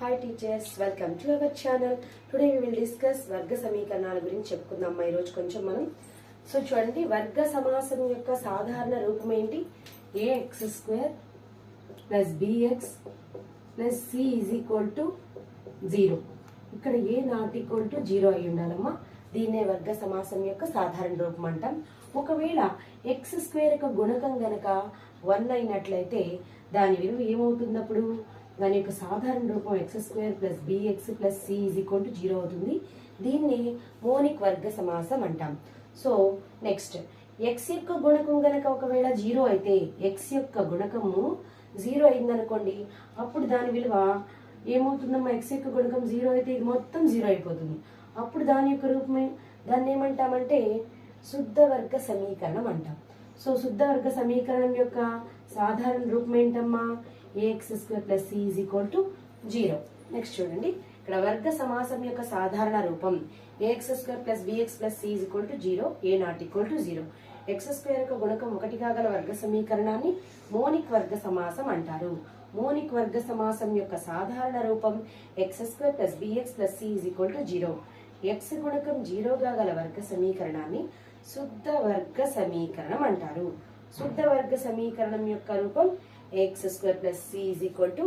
Hi teachers welcome to our channel today we will discuss వర్గ సమీకరణాల గురించి చెప్పుకుందాం ఈరోజు కొంచెం మనం. సో చూడండి వర్గ సమాసం యొక్క సాధారణ రూపం ఏంటి? A x square plus b x plus c is equal to zero ఇక్కడ a not equal to zero అయి ఉండాలమ్మా. దీన్నే వర్గ సమాసం యొక్క సాధారణ రూపం అంటాం. ఒకవేళ ఎక్స్ స్క్వేర్ యొక్క గుణకం గనక వన్ అయినట్లయితే దాని విలువ ఏమవుతున్నప్పుడు దాని యొక్క సాధారణ రూపం x square plus b x plus c is equal to zero అవుతుంది. దీన్ని మోనిక్ వర్గ సమాసం అంటాం. సో నెక్స్ట్ ఎక్స్ యొక్క గుణకం గనక ఒకవేళ జీరో అయితే ఎక్స్ యొక్క గుణకము జీరో అయిందనుకోండి అప్పుడు దాని విలువ ఏమవుతుందమ్మా? ఎక్స్ యొక్క గుణకం జీరో అయితే ఇది మొత్తం జీరో అయిపోతుంది. అప్పుడు దాని యొక్క రూపమే దాన్ని ఏమంటామంటే శుద్ధ వర్గ సమీకరణం అంటాం. సో శుద్ధ వర్గ సమీకరణం యొక్క సాధారణ రూపం ఏంటమ్మా? A x square plus c is equal to zero next చూడండి. ఇక్కడ వర్గ సమాసం యొక్క సాధారణ రూపం. A x square plus b x plus c is equal to zero a not equal to zero x square యొక్క గుణకం ఒకటిగా గల వర్గ సమీకరణాన్ని మోనిక్ వర్గ సమాసం అంటారు. మోనిక్ వర్గ సమాసం యొక్క సాధారణ రూపం x square plus b x plus c is equal to zero x గుణకం జీరోగా గల వర్గ సమీకరణాన్ని శుద్ధ వర్గ సమీకరణం అంటారు. శుద్ధ వర్గ సమీకరణం యొక్క రూపం a x square plus c is equal to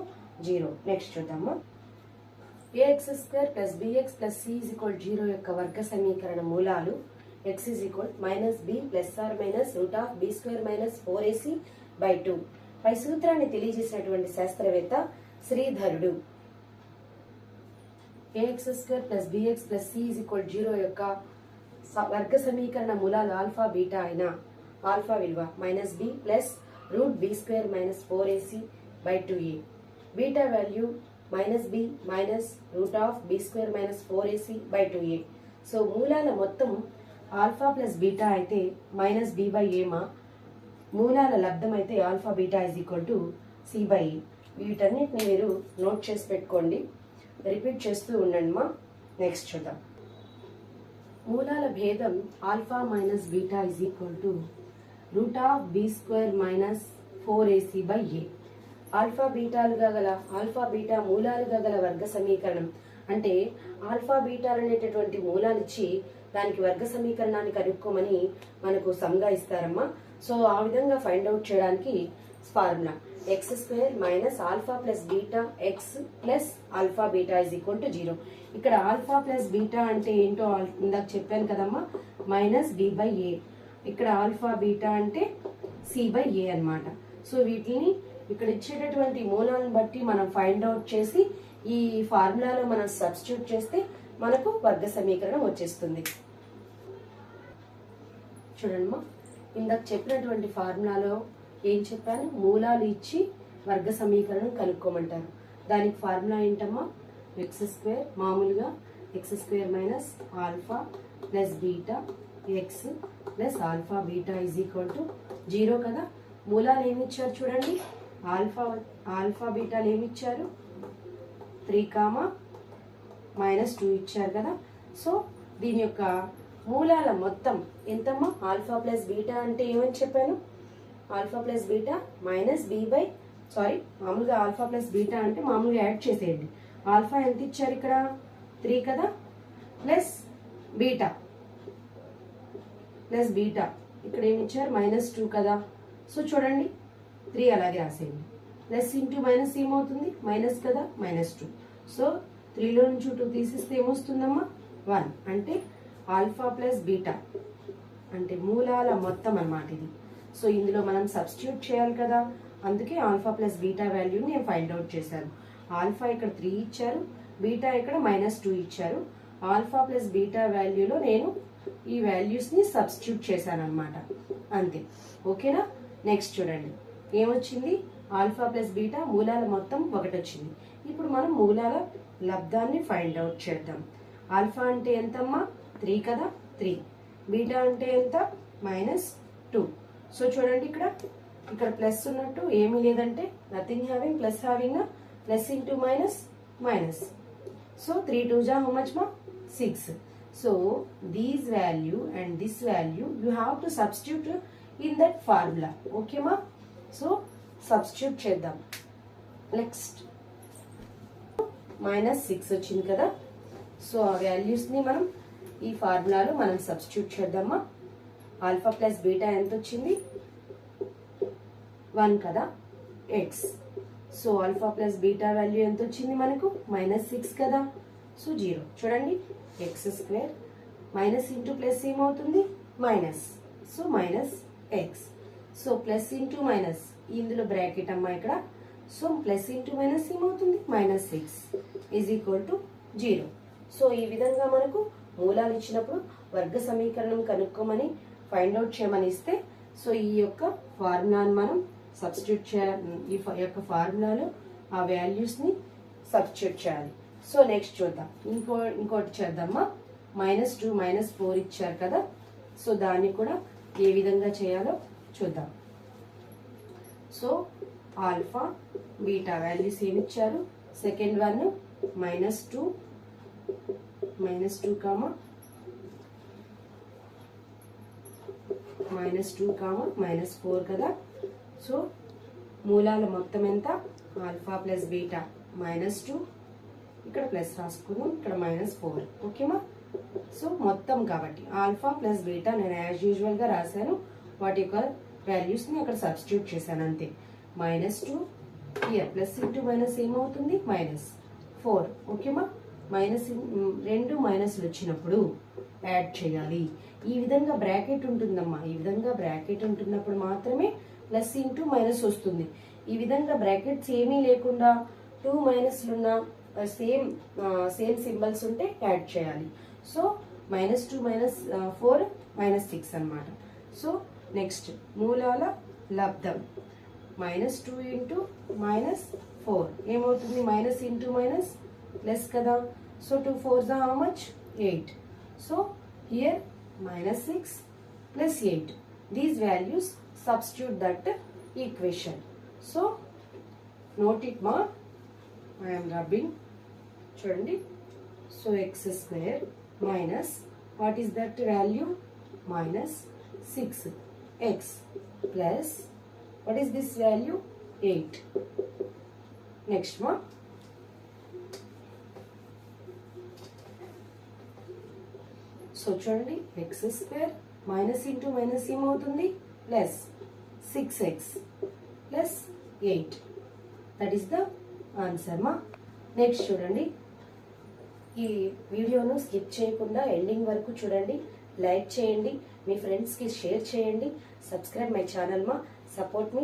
zero next చూద్దాము. A x square plus b x plus c is equal zero యొక్క వర్గ సమీకరణ మూలాలు. X is equal minus b plus or minus root of b square minus four a c by two పై సూత్రాన్ని తెలియజేసినటువంటి శాస్త్రవేత్త శ్రీధరుడు. A x square plus b x plus c is equal zero యొక్క వర్గ సమీకరణ మూలాలు ఆల్ఫా బీటా అయిన alpha విలువ. Minus b plus root b square minus four a c by two a beta value minus b minus root of b square minus four a c by two a so మూలాల మొత్తం alpha plus beta అయితే minus b by ఏమా మూలాల లబ్ధం అయితే alpha beta is equal to c by వీటన్నిటిని మీరు note చేసి పెట్టుకోండి. రిపీట్ చేస్తూ ఉండండి మా. నెక్స్ట్ చూద్దాం. మూలాల భేదం alpha minus beta is equal to root of b square minus four a c by a. Alpha బీటాలుగా గల ఆల్ఫా బీటా మూలాలుగా గల వర్గ సమీకరణం. అంటే ఆల్ఫా బీటాలు అనేటటువంటి మూలాలు ఇచ్చి దానికి వర్గ సమీకరణాన్ని కనుక్కోమని మనకు సమ్గా ఇస్తారమ్మా. సో ఆ విధంగా ఫైండ్ అవుట్ చేయడానికి formula. X square minus alpha plus beta x plus alpha beta is equal to zero. ఇక్కడ ఆల్ఫా ప్లస్ బీటా అంటే ఏంటో ఇందాక చెప్పాను కదమ్మా. Minus b by a. ఇక్కడ ఆల్ఫా బీటా అంటే సి బై ఏ అన్నమాట. సో వీటిని ఇక్కడ ఇచ్చేటటువంటి మూలాలను బట్టి మనం ఫైండ్ అవుట్ చేసి ఈ ఫార్ములాలో మనం సబ్స్టిట్యూట్ చేస్తే మనకు వర్గ సమీకరణం వచ్చేస్తుంది. చూడమ్మా ఇందాక చెప్పినటువంటి ఫార్ములాలో ఏం చెప్పాను? మూలాలు ఇచ్చి వర్గ సమీకరణం కనుక్కోమంటారు. దానికి ఫార్ములా ఏంటమ్మా? ఎక్స్ స్క్వేర్ మామూలుగా x square minus alpha plus beta x plus alpha beta is equal to zero కదా? మూలాలు ఏమి ఇచ్చారు చూడండి. ఆల్ఫా ఆల్ఫా బీటాలు ఏమి ఇచ్చారు? త్రీ కామా మైనస్ టూ ఇచ్చారు కదా? సో దీని యొక్క మూలాల మొత్తం ఎంతమ్మా? ఆల్ఫా ప్లస్ బీటా అంటే ఏమని చెప్పాను? Alpha plus beta minus b by sorry మామూలుగా ఆల్ఫా ప్లస్ బీటా అంటే మామూలుగా యాడ్ చేసేయండి. ఆల్ఫా ఎంత ఇచ్చారు ఇక్కడ? త్రీ కదా? Plus beta plus beta. ఇక్కడ ఏమి ఇచ్చారు? మైనస్ టూ కదా. సో చూడండి త్రీ అలాగే రాసేయండి. ప్లస్ ఇంటూ మైనస్ ఏమవుతుంది? మైనస్ కదా మైనస్ టూ. సో త్రీలో నుంచి టూ తీసిస్తే ఏమొస్తుందమ్మా? వన్. అంటే ఆల్ఫా ప్లస్ బీటా. అంటే మూలాల మొత్తం అన్నమాట ఇది. సో ఇందులో మనం సబ్స్టిట్యూట్ చేయాలి కదా. అందుకే ఆల్ఫా ప్లస్ బీటా వాల్యూని నేను ఫైండ్ అవుట్ చేశాను. ఆల్ఫా ఇక్కడ త్రీ ఇచ్చారు బీటా ఇక్కడ మైనస్ టూ ఇచ్చారు. ఆల్ఫా ప్లస్ బీటా వాల్యూలో నేను ఈ వాల్యూస్ని సబ్స్టిట్యూట్ చేశానమాట అనమాట అంతే. ఓకేనా? నెక్స్ట్ చూడండి. ఏమొచ్చింది? ఆల్ఫా ప్లస్ బీటా మూలాల మొత్తం ఒకటి వచ్చింది ఇప్పుడు మనం మూలాల లబ్ధాన్ని ఫైండ్ అవుట్ చేద్దాం. ఆల్ఫా అంటే ఎంతమ్మా? త్రీ కదా? త్రీ. బీటా అంటే ఎంత? Minus two. సో చూడండి ఇక్కడ. ఇక్కడ ప్లస్ ఉన్నట్టు ఏమీ లేదంటే nothing having plus having plus into minus minus. So three two జా హౌ మచ్ మా? Six. So these value and this value you have to substitute in that formula ఓకేమా so substitute చేద్దాం. Next minus six వచ్చింది కదా? So ఆ వాల్యూస్ని మనం ఈ ఫార్ములాలో మనం సబ్స్టిట్యూట్ చేద్దామా ఆల్ఫా ప్లస్ బీటా ఎంత వచ్చింది? వన్ కదా? X so alpha plus beta value ఎంత వచ్చింది మనకు? మైనస్ సిక్స్ కదా? సో జీరో చూడండి. X square minus into plus ఏమవుతుంది? Minus so minus x so plus into minus ఇందులో బ్రాకెట్ అమ్మా ఇక్కడ. సో ప్లస్ ఇంటూ మైనస్ ఏమవుతుంది? Minus six is equal to zero so ఈ విధంగా మనకు మూలాలు ఇచ్చినప్పుడు వర్గ సమీకరణం కనుక్కోమని ఫైండ్ అవుట్ చేయమని ఇస్తే సో ఈ యొక్క ఫార్ములాను మనం సబ్స్టిట్యూట్ చేయాలి ఈ యొక్క ఫార్ములాలో ఆ వాల్యూస్ని సబ్స్టిట్యూట్ చేయాలి. సో నెక్స్ట్ చూద్దాం. ఇంకో ఇంకోటి చేద్దామా? మైనస్ టూ మైనస్ ఫోర్ ఇచ్చారు కదా? సో దాన్ని కూడా ఏ విధంగా చేయాలో చూద్దాం. సో ఆల్ఫా బీటా వాల్యూస్ ఏమి ఇచ్చారు? Second one minus two minus two comma? Minus two comma? Minus four కదా? సో మూలాల మొత్తం ఎంత? Alpha plus beta minus two ఇక్కడ ప్లస్ రాసుకుందాం ఇక్కడ మైనస్ ఫోర్. ఓకేమా? సో మొత్తం కాబట్టి ఆల్ఫా ప్లస్ బీటా నేను యాజ్ యూజువల్గా రాశాను. వాటి యొక్క వాల్యూస్ని అక్కడ సబ్స్టిట్యూట్ చేశాను అంతే. Minus two here plus into minus ఏమవుతుంది? మైనస్ ఫోర్ ఓకేమా? మైనస్ రెండు మైనస్లు వచ్చినప్పుడు యాడ్ చేయాలి. ఈ విధంగా బ్రాకెట్ ఉంటుందమ్మా. ఈ విధంగా బ్రాకెట్ ఉంటున్నప్పుడు మాత్రమే ప్లస్ ఇంటూ మైనస్ వస్తుంది. ఈ విధంగా బ్రాకెట్స్ ఏమీ లేకుండా టూ మైనస్లు ఉన్న సేమ్ సేమ్ సింబల్స్ ఉంటే యాడ్ చేయాలి. So minus two minus four minus six అనమాట సో నెక్స్ట్ మూలాల లబ్ధం. Minus two into minus four ఏమవుతుంది? మైనస్ ఇంటూ మైనస్ ప్లస్ కదా? So two four the how much eight so here minus six plus eight these values substitute that equation so note it మా I'm rubbing చూడండి. So x square minus what is that value minus six x plus what is this value eight next మా so చూడండి. X square minus into minus ఏమవుతుంది plus six x plus eight that is the answer మా next చూడండి. ఈ వీడియోను skip చేయకుండా ending వరకు చూడండి లైక్ చేయండి మీ ఫ్రెండ్స్కి షేర్ చేయండి సబ్స్క్రైబ్ మై ఛానల్ మా సపోర్ట్ మీ.